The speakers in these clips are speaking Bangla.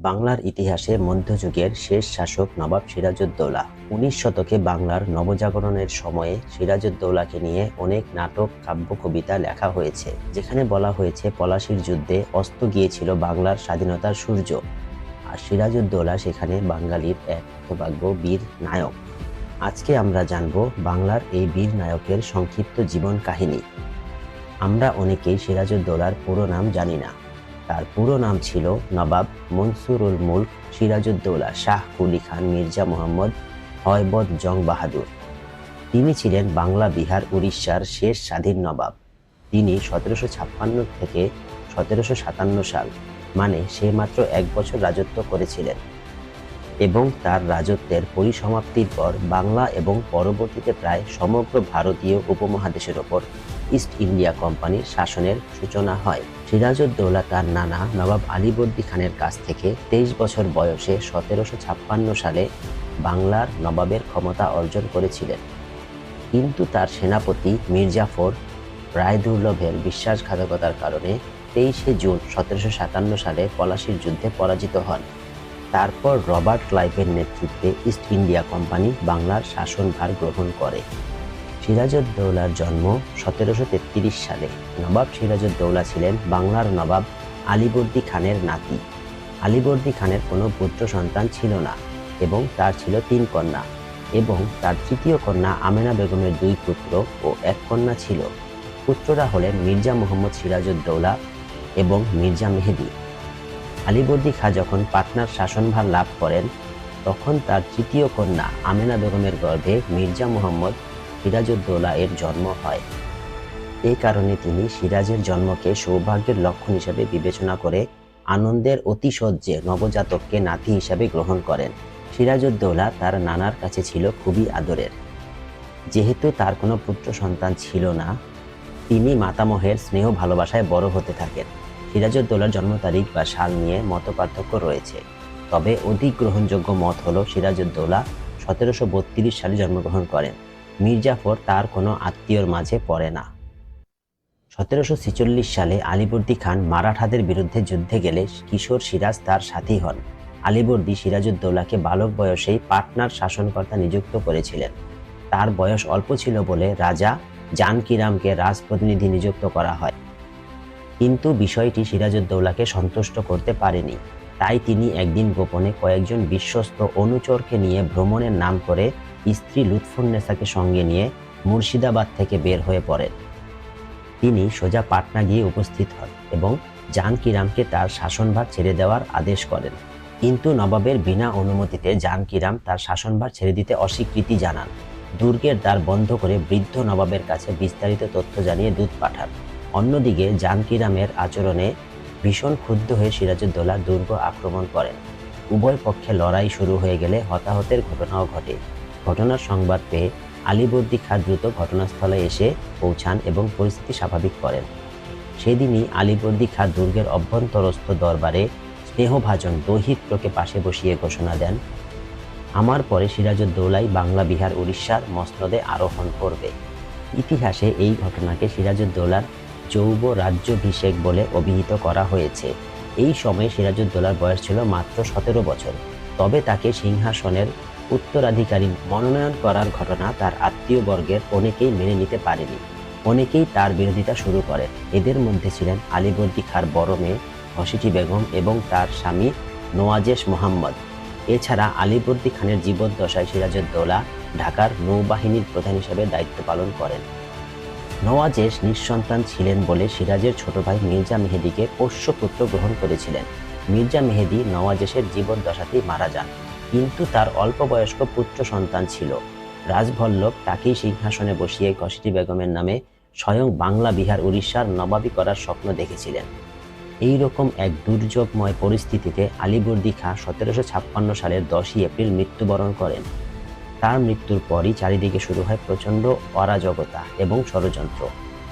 বাংলার ইতিহাসে মধ্যযুগের শেষ শাসক নবাব সিরাজউদ্দৌলা। উনিশ শতকে বাংলার নবজাগরণের সময়ে সিরাজউদ্দৌলাকে নিয়ে অনেক নাটক, কাব্য, কবিতা লেখা হয়েছে, যেখানে বলা হয়েছে পলাশির যুদ্ধে অস্ত গিয়েছিল বাংলার স্বাধীনতার সূর্য। আর সিরাজউদ্দৌলা সেখানে বাঙালির এক হতভাগ্য বীর নায়ক। আজকে আমরা জানব বাংলার এই বীর নায়কের সংক্ষিপ্ত জীবন কাহিনী। আমরা অনেকেই সিরাজউদ্দৌলার পুরো নাম জানি না। তার পুরো নাম ছিল নবাব মনসুরুল মুলক সিরাজউদ্দৌলা শাহ কুলি খান মির্জা মোহাম্মদ হয়বদ জং বাহাদুর তিনি ছিলেন বাংলা, বিহার, উড়িষ্যার শেষ স্বাধীন নবাব। তিনি সতেরোশো ছাপ্পান্ন থেকে সতেরোশো সাতান্ন সাল মানে সে মাত্র এক বছর রাজত্ব করেছিলেন এবং তার রাজত্বের পরিসমাপ্তির পর বাংলা এবং পরবর্তীতে প্রায় সমগ্র ভারতীয় উপমহাদেশের ওপর ইস্ট ইন্ডিয়া কোম্পানির শাসনের সূচনা হয়। সিরাজউদ্দৌলা তার নানা নবাব আলীবর্দী খানের কাছ থেকে তেইশ বছর বয়সে সতেরোশো ছাপ্পান্ন সালে বাংলার নবাবের ক্ষমতা অর্জন করেছিলেন। কিন্তু তার সেনাপতি মির্জাফর রায় দুর্লভের বিশ্বাসঘাতকতার কারণে তেইশে জুন সতেরোশো সাতান্ন সালে পলাশির যুদ্ধে পরাজিত হন। তারপর রবার্ট ক্লাইভের নেতৃত্বে ইস্ট ইন্ডিয়া কোম্পানি বাংলার শাসনভার গ্রহণ করে। সিরাজউদ্দৌলার জন্ম সতেরোশো তেত্রিশ সালে। নবাব সিরাজউদ্দৌলা ছিলেন বাংলার নবাব আলীবর্দী খানের নাতি। আলীবর্দী খানের কোনো পুত্র সন্তান ছিল না এবং তার ছিল তিন কন্যা এবং তার তৃতীয় কন্যা আমেনা বেগমের দুই পুত্র ও এক কন্যা ছিল। পুত্ররা হলেন মির্জা মোহাম্মদ সিরাজউদ্দৌলা এবং মির্জা মেহেদি। আলীবর্দী খা যখন পাটনার শাসনভার লাভ করেন, তখন তার তৃতীয় কন্যা আমেনা বেগমের গর্ভে মির্জা মোহাম্মদ সিরাজউদ্দৌলা এর জন্ম হয়। এই কারণে তিনি সিরাজের জন্মকে সৌভাগ্যের লক্ষণ হিসেবে বিবেচনা করে আনন্দের অতিশয্যে নবজাতককে নাতি হিসাবে গ্রহণ করেন। সিরাজউদ্দৌলা তার নানার কাছে ছিল খুবই আদরের। যেহেতু তার কোনো পুত্র সন্তান ছিল না, তিনি মাতামহের স্নেহ ভালোবাসায় বড় হতে থাকেন। সিরাজউদ্দৌলার জন্ম তারিখ বা সাল নিয়ে মত পার্থক্য রয়েছে। তবে অধিক গ্রহণযোগ্য মত হলো সিরাজউদ্দৌলা সতেরোশো বত্রিশ সালে জন্মগ্রহণ করেন। মির্জাফর তার কোনো আত্মীয়র মাঝে পড়ে না। সতেরোশো ছেচল্লিশ সালে আলিবর্দী খান মারাঠাদের বিরুদ্ধে যুদ্ধে গেলে কিশোর সিরাজ তার সাথী হন। আলিবর্দী সিরাজউদ্দৌলাকে বালক বয়সেই পাটনার শাসনকর্তা নিযুক্ত করেছিলেন। তার বয়স অল্প ছিল বলে রাজা জানকিরামকে রাজপ্রতিনিধি নিযুক্ত করা হয়। কিন্তু বিষয়টি সিরাজউদ্দৌলাকে সন্তুষ্ট করতে পারেনি। তাই তিনি একদিন গোপনে কয়েকজন বিশ্বস্ত অনুচরকে নিয়ে ভ্রমণের নাম করে স্ত্রী লুৎফুন্নেসাকে সঙ্গে নিয়ে মুর্শিদাবাদ থেকে বের হয়ে পড়েন তিনি সোজা পাটনা গিয়ে উপস্থিত হন এবং জানকিরামকে তার শাসনভার ছেড়ে দেওয়ার আদেশ করেন। কিন্তু নবাবের বিনা অনুমতিতে জানকিরাম তার শাসনভার ছেড়ে দিতে অস্বীকৃতি জানান। দুর্গের দ্বার বন্ধ করে বৃদ্ধ নবাবের কাছে বিস্তারিত তথ্য জানিয়ে দূত পাঠান। অন্যদিকে জানকিরামের আচরণে ভীষণ ক্ষুব্ধ হয়ে সিরাজউদ্দৌলা দুর্গ আক্রমণ করেন। উভয় পক্ষে লড়াই শুরু হয়ে গেলে হতাহতের ঘটনাও ঘটে। ঘটনার সংবাদ পেয়ে আলীবর্দী খা দ্রুত ঘটনাস্থলে এসে পৌঁছান এবং পরিস্থিতি স্বাভাবিক করেন। সেদিনই আলীবর্দী খা দুর্গের অভ্যন্তরস্থ দরবারে স্নেহভাজন দৈহিত্রকে পাশে বসিয়ে ঘোষণা দেন, আমার পরে সিরাজউদ্দৌলাই বাংলা, বিহার, উড়িষ্যার মসনদে আরোহণ করবে। ইতিহাসে এই ঘটনাকে সিরাজউদ্দৌলার যৌব রাজ্যাভিষেক বলে অভিহিত করা হয়েছে। এই সময়ে সিরাজউদ্দৌলার বয়স ছিল মাত্র সতেরো বছর। তবে তাকে সিংহাসনের উত্তরাধিকারী মনোনয়ন করার ঘটনা তার আত্মীয় বর্গের অনেকেই মেনে নিতে পারেনি। অনেকেই তার বিরোধিতা শুরু করেন এদের মধ্যে ছিলেন আলীবর্দী খার বড় মেয়ে হসিটি বেগম এবং তার স্বামী নোয়াজেশ মোহাম্মদ। এছাড়া আলীবর্দী খানের জীবদ্দশায় সিরাজউদ্দৌলা ঢাকার নৌবাহিনীর প্রধান হিসেবে দায়িত্ব পালন করেন। নওয়াজেশ নিঃসন্তান ছিলেন বলে সিরাজের ছোট ভাই মির্জা মেহেদিকে পোষ্যপুত্র গ্রহণ করেছিলেন। মির্জা মেহেদি নওয়াজেশের জীবদ্দশাতেই মারা যান। কিন্তু তার অল্প বয়স্ক পুত্র সন্তান ছিল। রাজভল্লভ তাকেই সিংহাসনে বসিয়ে ঘসিটি বেগমের নামে স্বয়ং বাংলা বিহার উড়িষ্যার নবাবী করার স্বপ্ন দেখেছিলেন। এই রকম এক দুর্যোগময় পরিস্থিতিতে আলীবর্দী খাঁ সতেরোশো ছাপ্পান্ন সালের দশই এপ্রিল মৃত্যুবরণ করেন। তার মৃত্যুর পরই চারিদিকে শুরু হয় প্রচণ্ড অরাজকতা এবং ষড়যন্ত্র।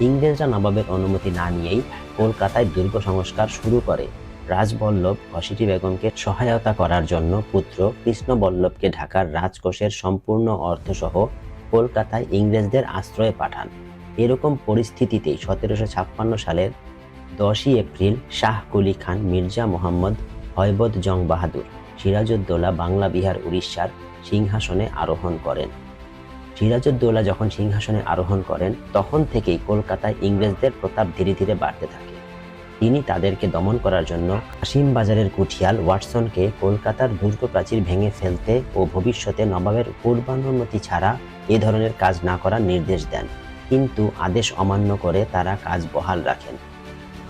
ইংরেজরা নবাবের অনুমতি না নিয়েই কলকাতায় দুর্গ সংস্কার শুরু করে। রাজবল্লভ ঘসিটি বেগমকে সহায়তা করার জন্য পুত্র কৃষ্ণবল্লভকে ঢাকার রাজকোষের সম্পূর্ণ অর্থসহ কলকাতায় ইংরেজদের আশ্রয়ে পাঠান। এরকম পরিস্থিতিতেই সতেরোশো ছাপ্পান্ন সালের দশই এপ্রিল শাহ কুলি খান মির্জা মোহাম্মদ হয়বদ জং বাহাদুর সিরাজউদ্দৌলা বাংলা বিহার উড়িষ্যার সিংহাসনে আরোহণ করেন। সিরাজউদ্দৌলা যখন সিংহাসনে আরোহণ করেন, তখন থেকেই কলকাতায় ইংরেজদের প্রতাপ ধীরে ধীরে বাড়তে থাকে। তিনি তাদেরকে দমন করার জন্য আসিম বাজারের কুঠিয়াল ওয়াটসনকে কলকাতার দুর্গ প্রাচীর ভেঙে ফেলতে ও ভবিষ্যতে নবাবের পূর্বানুমতি ছাড়া এ ধরনের কাজ না করার নির্দেশ দেন। কিন্তু আদেশ অমান্য করে তারা কাজ বহাল রাখেন।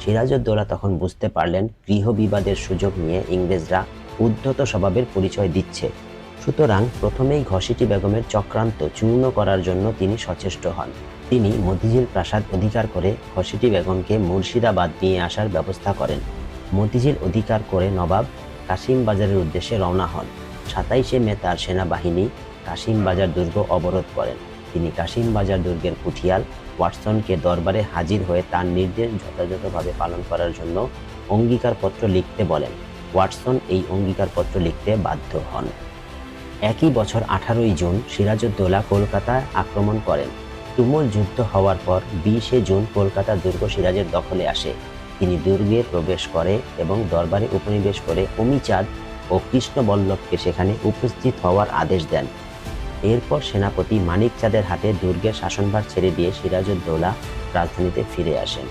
সিরাজউদ্দৌলা তখন বুঝতে পারলেন, গৃহবিবাদের সুযোগ নিয়ে ইংরেজরা উদ্ধত স্বভাবের পরিচয় দিচ্ছে। সুতরাং প্রথমেই ঘসিটি বেগমের চক্রান্ত চূর্ণ করার জন্য তিনি সচেষ্ট হন। তিনি মতিঝিল প্রাসাদ অধিকার করে ঘসিটি বেগমকে মুর্শিদাবাদ নিয়ে আসার ব্যবস্থা করেন। মতিঝিল অধিকার করে নবাব কাশিম বাজারের উদ্দেশ্যে রওনা হন। সাতাইশে মে তার সেনাবাহিনী কাশিম বাজার দুর্গ অবরোধ করেন। তিনি কাশিম বাজার দুর্গের কুঠিয়াল ওয়াটসনকে দরবারে হাজির হয়ে তার নির্দেশ যথাযথভাবে পালন করার জন্য অঙ্গীকারপত্র লিখতে বলেন। ওয়াটসন এই অঙ্গীকারপত্র লিখতে বাধ্য হন। একই বছর আঠারোই জুন সিরাজউদ্দৌলা কলকাতায় আক্রমণ করেন। তুমুল যুদ্ধ হওয়ার পর বিশে জুন কলকাতা দুর্গ সিরাজের দখলে আসে। তিনি দুর্গে প্রবেশ করে এবং দরবারে উপনিবেশ করে অমিচাঁদ ও কৃষ্ণবল্লভকে সেখানে উপস্থিত হওয়ার আদেশ দেন। এরপর সেনাপতি মানিক চাঁদের হাতে দুর্গের শাসনভার ছেড়ে দিয়ে সিরাজউদ্দৌলা রাজধানীতে ফিরে আসেন।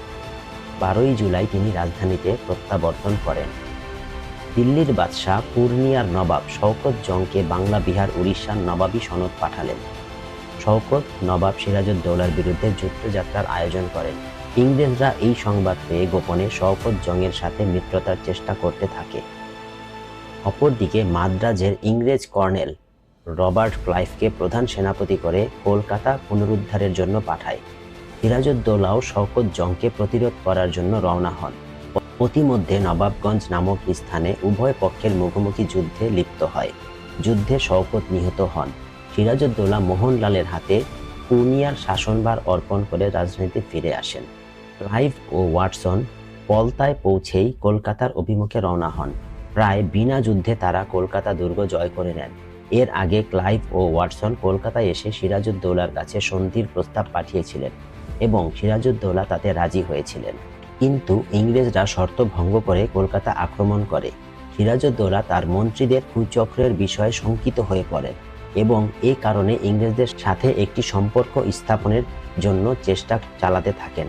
বারোই জুলাই তিনি রাজধানীতে প্রত্যাবর্তন করেন। দিল্লির বাদশাহ পূর্ণিয়ার নবাব শওকত জংকে বাংলা বিহার উড়িষ্যার নবাবী সনদ পাঠালেন। শওকত নবাব সিরাজউদ্দৌলার বিরুদ্ধে যুদ্ধযাত্রার আয়োজন করেন। ইংরেজরা এই সংবাদ পেয়ে গোপনে শওকত জংয়ের সাথে মিত্রতার চেষ্টা করতে থাকে। অপরদিকে মাদ্রাজের ইংরেজ কর্নেল রবার্ট ক্লাইভকে প্রধান সেনাপতি করে কলকাতা পুনরুদ্ধারের জন্য পাঠায়। সিরাজউদ্দৌলাও শওকত জংকে প্রতিরোধ করার জন্য রওনা হন। প্রতিমধ্যে নবাবগঞ্জ নামক স্থানে উভয় পক্ষের মুখোমুখি যুদ্ধে লিপ্ত হয়। যুদ্ধে শওকত নিহত হন। সিরাজউদ্দৌলা মোহনলালের হাতে পূর্ণিয়ার শাসনভার অর্পণ করে রাজনীতি ফিরে আসেন। ক্লাইভ ও ওয়াটসন পলতায় পৌঁছেই কলকাতার অভিমুখে রওনা হন। প্রায় বিনা যুদ্ধে তারা কলকাতা দুর্গ জয় করে নেন। এর আগে ক্লাইভ ও ওয়াটসন কলকাতায় এসে সিরাজউদ্দৌলার কাছে সন্ধির প্রস্তাব পাঠিয়েছিলেন এবং সিরাজউদ্দৌলা তাতে রাজি হয়েছিলেন। কিন্তু ইংরেজরা শর্ত ভঙ্গ করে কলকাতা আক্রমণ করে। সিরাজউদ্দৌলা তার মন্ত্রীদের কুচক্রের বিষয়ে শঙ্কিত হয়ে পড়েন। এবং এ কারণে ইংরেজদের সাথে একটি সম্পর্ক স্থাপনের জন্য চেষ্টা চালাতে থাকেন।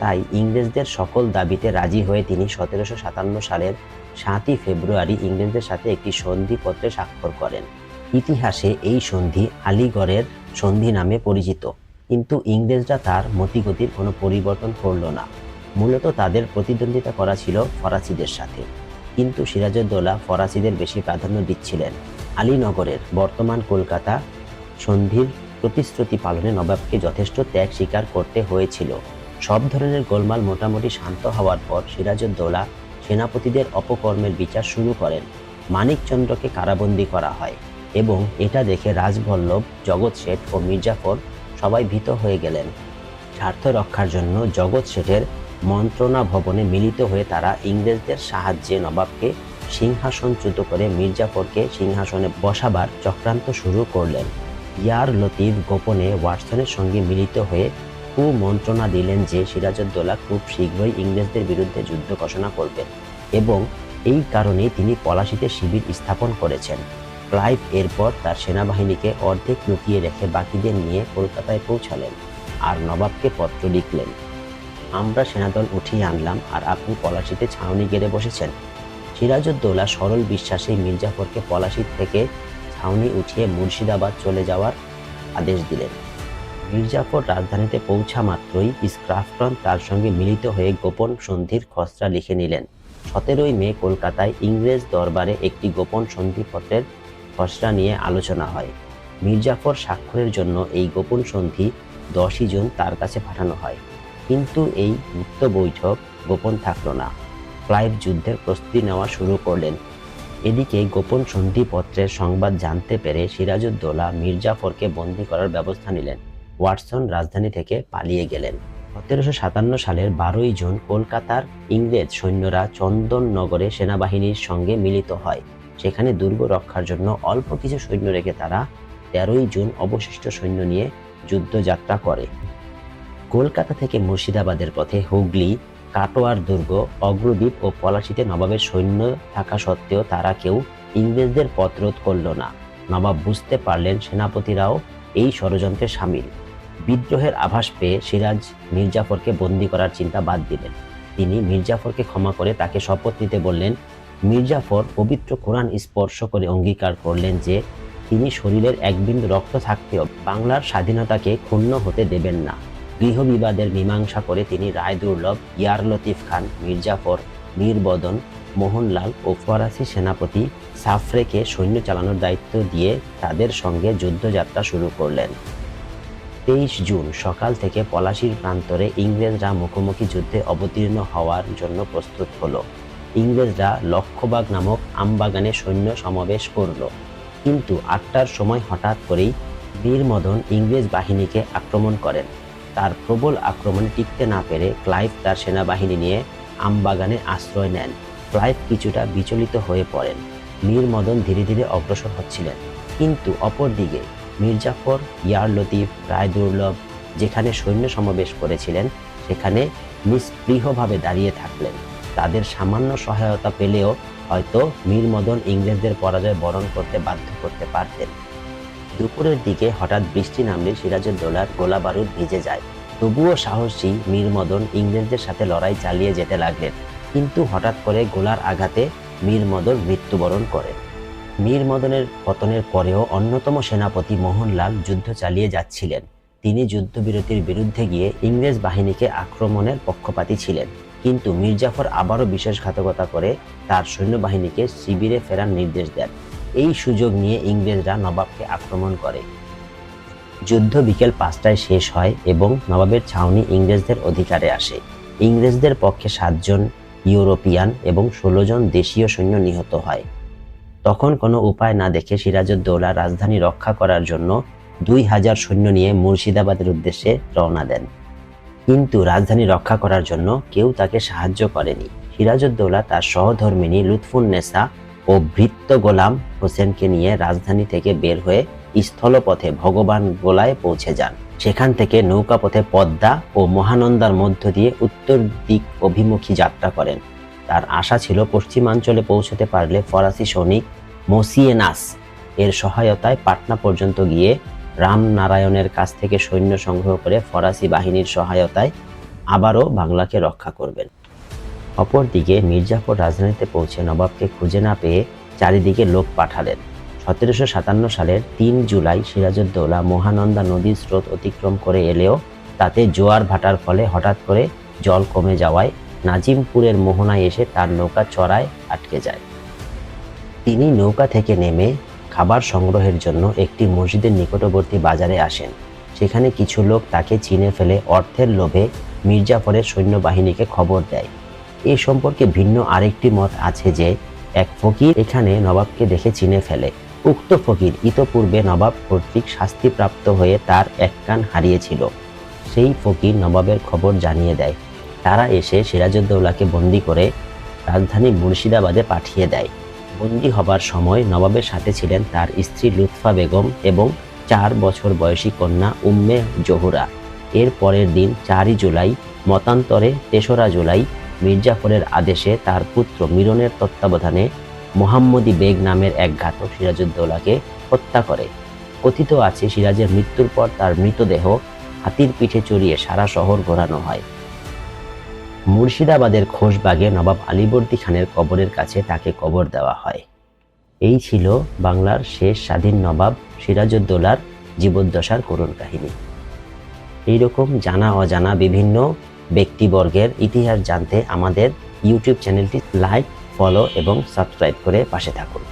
তাই ইংরেজদের সকল দাবিতে রাজি হয়ে তিনি সতেরোশো সাতান্ন সালের সাতই ফেব্রুয়ারি ইংরেজদের সাথে একটি সন্ধিপত্রে স্বাক্ষর করেন। ইতিহাসে এই সন্ধি আলিগড়ের সন্ধি নামে পরিচিত, কিন্তু ইংরেজরা তার মতিগতির কোনো পরিবর্তন করল না। মূলত তাদের প্রতিদ্বন্দ্বিতা করা ছিল ফরাসিদের সাথে। কিন্তু সিরাজউদ্দৌলা ফরাসিদের বেশি প্রাধান্য দিচ্ছিলেন। আলীনগরের বর্তমান কলকাতা সন্ধির প্রতিশ্রুতি পালনে নবাবকে যথেষ্ট ত্যাগ স্বীকার করতে হয়েছিল। সব ধরনের গোলমাল মোটামুটি শান্ত হওয়ার পর সিরাজউদ্দৌলা সেনাপতিদের অপকর্মের বিচার শুরু করেন। মানিকচন্দ্রকে কারাবন্দী করা হয় এবং এটা দেখে রাজবল্লভ, জগৎ শেঠ ও মির্জাফর সবাই ভীত হয়ে গেলেন। স্বার্থ রক্ষার জন্য জগৎ শেঠের মন্ত্রণা ভবনে মিলিত হয়ে তারা ইংরেজদের সাহায্যে নবাবকে সিংহাসনচ্যুত করে মির্জাফরকে সিংহাসনে বসাবার চক্রান্ত শুরু করলেন। ইয়ার লতিফ গোপনে ওয়াটসনের সঙ্গে মিলিত হয়ে কুমন্ত্রণা দিলেন যে সিরাজউদ্দৌলা খুব শীঘ্রই ইংরেজদের বিরুদ্ধে যুদ্ধ ঘোষণা করবেন এবং এই কারণেই তিনি পলাশিতে শিবির স্থাপন করেছেন। ক্লাইভ এরপর তার সেনাবাহিনীকে অর্ধেক লুকিয়ে রেখে বাকিদের নিয়ে কলকাতায় পৌঁছালেন আর নবাবকে পত্র লিখলেন। আমরা সেনাদল উঠিয়ে আনলাম, আর আপনি পলাশিতে ছাউনি গেড়ে বসেছেন। সিরাজউদ্দৌলা সরল বিশ্বাসে মির্জাফরকে পলাশি থেকে ছাউনি উঠিয়ে মুর্শিদাবাদ চলে যাওয়ার আদেশ দিলেন। মির্জাফর রাজধানীতে পৌঁছা মাত্রই স্ক্রাফটন তার সঙ্গে মিলিত হয়ে গোপন সন্ধির খসড়া লিখে নিলেন। সতেরোই মে কলকাতায় ইংরেজ দরবারে একটি গোপন সন্ধিপত্রের খসড়া নিয়ে আলোচনা হয়। মির্জাফর স্বাক্ষরের জন্য এই গোপন সন্ধি দশই জুন তার কাছে পাঠানো হয়। কিন্তু এই গুপ্ত বৈঠক গোপন থাকল না। ক্লাইভ যুদ্ধের প্রস্তুতি নেওয়া শুরু করলেন। এদিকে গোপন সন্ধিপত্রের সংবাদ জানতে পেরে সিরাজউদ্দৌলা মির্জাফরকে বন্দী করার ব্যবস্থা নিলেন। ওয়াটসন রাজধানী থেকে পালিয়ে গেলেন। সতেরোশো সাতান্ন সালের বারোই জুন কলকাতার ইংরেজ সৈন্যরা চন্দননগরে সেনাবাহিনীর সঙ্গে মিলিত হয়। সেখানে দুর্গ রক্ষার জন্য অল্প কিছু সৈন্য রেখে তারা তেরোই জুন অবশিষ্ট সৈন্য নিয়ে যুদ্ধযাত্রা করে। কলকাতা থেকে মুর্শিদাবাদের পথে হুগলি কাটোয়ার দুর্গ অগ্রদ্বীপ ও পলাশিতে নবাবের সৈন্য থাকা সত্ত্বেও তারা কেউ ইংরেজদের পথরোধ করল না। নবাব বুঝতে পারলেন সেনাপতিরাও এই ষড়যন্ত্রে সামিল। বিদ্রোহের আভাস পেয়ে সিরাজ মির্জাফরকে বন্দী করার চিন্তা বাদ দিলেন। তিনি মির্জাফরকে ক্ষমা করে তাকে শপথ নিতে বললেন, মির্জাফর পবিত্র কোরআন স্পর্শ করে অঙ্গীকার করলেন যে, তিনি শরীরের এক বিন্দু রক্ত থাকতেও বাংলার স্বাধীনতাকে ক্ষুণ্ণ হতে দেবেন না। গৃহবিবাদের মীমাংসা করে তিনি রায় দুর্লভ, ইয়ার লতিফ খান, মির্জাফর, মীরবদন, মোহনলাল ও ফরাসি সেনাপতি সাফরেকে সৈন্য চালানোর দায়িত্ব দিয়ে তাদের সঙ্গে যুদ্ধযাত্রা শুরু করলেন। তেইশ জুন সকাল থেকে পলাশির প্রান্তরে ইংরেজরা মুখোমুখি যুদ্ধে অবতীর্ণ হওয়ার জন্য প্রস্তুত হলো। ইংরেজরা লক্ষবাগ নামক আমবাগানে সৈন্য সমাবেশ করল। কিন্তু আটটার সময় হঠাৎ করেই বীরমদন ইংরেজ বাহিনীকে আক্রমণ করেন। তার প্রবল আক্রমণে টিকতে না পেরে ক্লাইভ তার সেনাবাহিনী নিয়ে আমবাগানে আশ্রয় নেন। ক্লাইভ কিছুটা বিচলিত হয়ে পড়েন। মীর মদন ধীরে ধীরে অগ্রসর হচ্ছিলেন। কিন্তু অপরদিকে মির্জাফর, ইয়ার লতিফ, রায় দুর্লভ যেখানে সৈন্য সমাবেশ করেছিলেন, সেখানে নিস্পৃহভাবে দাঁড়িয়ে থাকলেন। তাদের সামান্য সহায়তা পেলেও হয়তো মীর মদন ইংরেজদের পরাজয় বরণ করতে বাধ্য করতে পারতেন। দুপুরের দিকে হঠাৎ বৃষ্টি নামলে সিরাজউদ্দৌলার গোলা বারুদ ভিজে যায়। তবুও সাহসী মীর মদন ইংরেজদের সাথে লড়াই চালিয়ে যেতে লাগলেন। কিন্তু হঠাৎ করে গোলার আঘাতে মীর মদন মৃত্যুবরণ করে। মীর মদনের পতনের পরেও অন্যতম সেনাপতি মোহনলাল যুদ্ধ চালিয়ে যাচ্ছিলেন। তিনি যুদ্ধবিরতির বিরুদ্ধে গিয়ে ইংরেজ বাহিনীকে আক্রমণের পক্ষপাতী ছিলেন। কিন্তু মির্জাফর আবারও বিশ্বাসঘাতকতা করে তার সৈন্যবাহিনীকে শিবিরে ফেরার নির্দেশ দেন। এই সুযোগ নিয়ে ইংরেজরা নবাবকে আক্রমণ করে। যুদ্ধ বিকেল পাঁচটায় শেষ হয় এবং নবাবের ছাউনি ইংরেজদের অধিকারে আসে। ইংরেজদের পক্ষে সাতজন ইউরোপিয়ান এবং ষোলো জন দেশীয় সৈন্য নিহত হয়। তখন কোনো উপায় না দেখে সিরাজউদ্দৌলা রাজধানী রক্ষা করার জন্য দুই হাজার সৈন্য নিয়ে মুর্শিদাবাদের উদ্দেশ্যে রওনা দেন। কিন্তু রাজধানী রক্ষা করার জন্য কেউ তাকে সাহায্য করেনি। সিরাজউদ্দৌলা তার সহধর্মিনী লুৎফুন্নেসা ও ভৃত্য গোলাম হোসেনকে নিয়ে রাজধানী থেকে বের হয়ে স্থলপথে ভগবান গোলায় পৌঁছে যান। সেখান থেকে নৌকাপথে পদ্মা ও মহানন্দার মধ্য দিয়ে উত্তর দিক অভিমুখী যাত্রা করেন। তার আশা ছিল পশ্চিমাঞ্চলে পৌঁছতে পারলে ফরাসি সৈনিক মোসিয়েনাস এর সহায়তায় পাটনা পর্যন্ত গিয়ে রামনারায়ণের কাছ থেকে সৈন্য সংগ্রহ করে ফরাসি বাহিনীর সহায়তায় আবারও বাংলাকে রক্ষা করবেন। অপরদিকে মির্জাফর রাজধানীতে পৌঁছে নবাবকে খুঁজে না পেয়ে চারিদিকে লোক পাঠালেন। সতেরোশো সাতান্ন সালের তিন জুলাই সিরাজউদ্দৌলা মহানন্দা নদীর স্রোত অতিক্রম করে এলেও তাতে জোয়ার ভাটার ফলে হঠাৎ করে জল কমে যাওয়ায় নাজিমপুরের মোহনায় এসে তার নৌকা চড়ায় আটকে যায়। তিনি নৌকা থেকে নেমে খাবার সংগ্রহের জন্য একটি মসজিদের নিকটবর্তী বাজারে আসেন। সেখানে কিছু লোক তাকে চিনে ফেলে অর্থের লোভে মির্জাফরের সৈন্যবাহিনীকে খবর দেয়। এই সম্পর্কে ভিন্ন আরেকটি মত আছে যে, এক ফকির এখানে নবাবকে দেখে চিনে ফেলে। উক্ত ফকির ইতপূর্বে নবাব কর্তৃক শাস্তিপ্রাপ্ত হয়ে তার এক কান হারিয়েছিল। সেই ফকির নবাবের খবর জানিয়ে দেয়। তারা এসে সিরাজউদ্দৌলাকে বন্দি করে রাজধানী মুর্শিদাবাদে পাঠিয়ে দেয়। বন্দি হবার সময় নবাবের সাথে ছিলেন তার স্ত্রী লুৎফা বেগম এবং চার বছর বয়সী কন্যা উম্মে জহুরা। এর পরের দিন চারই জুলাই, মতান্তরে তেসরা জুলাই মির্জাফরের আদেশে তার পুত্র মিরনের তত্ত্বাবধানে মোহাম্মদী বেগ নামের এক ঘাতক সিরাজউদ্দৌলাকে হত্যা করে। কথিত আছে, সিরাজের মৃত্যুর পর তার মৃতদেহ হাতির পিঠে চড়িয়ে সারা শহর ঘোরানো হয়। মুর্শিদাবাদের খোশবাগে নবাব আলীবর্দী খানের কবরের কাছে তাকে কবর দেওয়া হয়। এই ছিল বাংলার শেষ স্বাধীন নবাব সিরাজউদ্দৌলার জীবদ্দশার করুণ কাহিনী। এইরকম জানা অজানা বিভিন্ন ব্যক্তিবর্গের ইতিহাস জানতে আমাদের ইউটিউব চ্যানেলটি লাইক ফলো এবং সাবস্ক্রাইব করে পাশে থাকুন।